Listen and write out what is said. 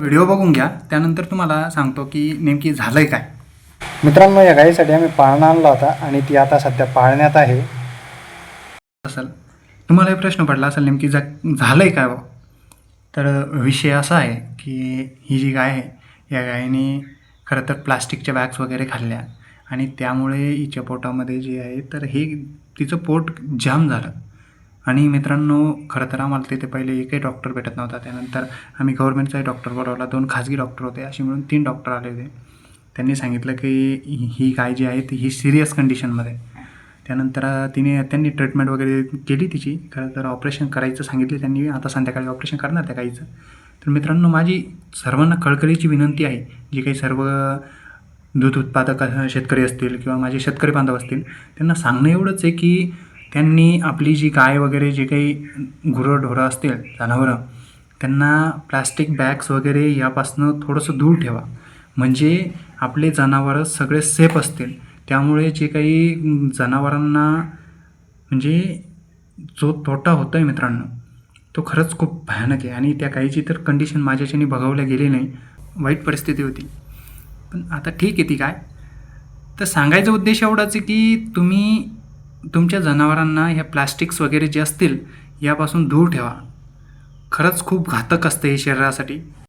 Video बघून घ्या. त्यानंतर तुम्हाला सांगतो की नेमकी झालंय काय. मित्रांनो या गाईसाठी आम्ही पाळणा आणला होता आणि ती आता सध्या पाळण्यात आहे. असेल तुम्हाला प्रश्न पडला असेल नेमकी जा झालंय काय बा? तर विषय असा आहे की ही जी गाय आहे या गायीने खरं तर प्लास्टिकच्या बॅग्स वगैरे खाल्ल्या आणि त्यामुळे हिच्या पोटामध्ये जे आहे तर हे तिचं पोट जाम झालं. आणि मित्रांनो खरं तर आम्हाला तिथे पहिले एकही डॉक्टर भेटत नव्हता. त्यानंतर आम्ही गव्हर्नमेंटचाही डॉक्टर बोलवला. दोन खाजगी डॉक्टर होते. असे मिळून तीन डॉक्टर आले होते. त्यांनी सांगितलं की ही- गाय जी आहे ती ही सिरियस कंडिशनमध्ये आहे. त्यानंतर तिने त्यांनी ट्रीटमेंट वगैरे केली तिची. खरं तर ऑपरेशन करायचं सांगितले. त्यांनी आता संध्याकाळी ऑपरेशन करणार त्या गाईचं. तर मित्रांनो माझी सर्वांना कळकळीची विनंती आहे जी काही सर्व दूध उत्पादक शेतकरी असतील किंवा माझे शेतकरी बांधव असतील त्यांना सांगणं एवढंच आहे की त्यांनी आपली जी गाय वगैरे जे काही गुरंढोरं असतील जनावरं त्यांना प्लास्टिक बॅग्स वगैरे यापासनं थोडंसं दूर ठेवा. म्हणजे आपले जनावरं सगळे सेफ असतील. त्यामुळे जे काही जनावरांना म्हणजे जो तोटा होतो आहे मित्रांनो तो खरंच खूप भयानक आहे. आणि त्या गायीची तर कंडिशन माझ्याच्याने बघावल्या गेली नाही. वाईट परिस्थिती होती. पण आता ठीक आहे ती काय तर सांगायचा उद्देश एवढाच आहे की तुम्ही तुमच्या जनावरांना ह्या प्लास्टिक्स वगैरे जे असतील यापासून दूर ठेवा. खरंच खूप घातक असतं हे शरीरासाठी.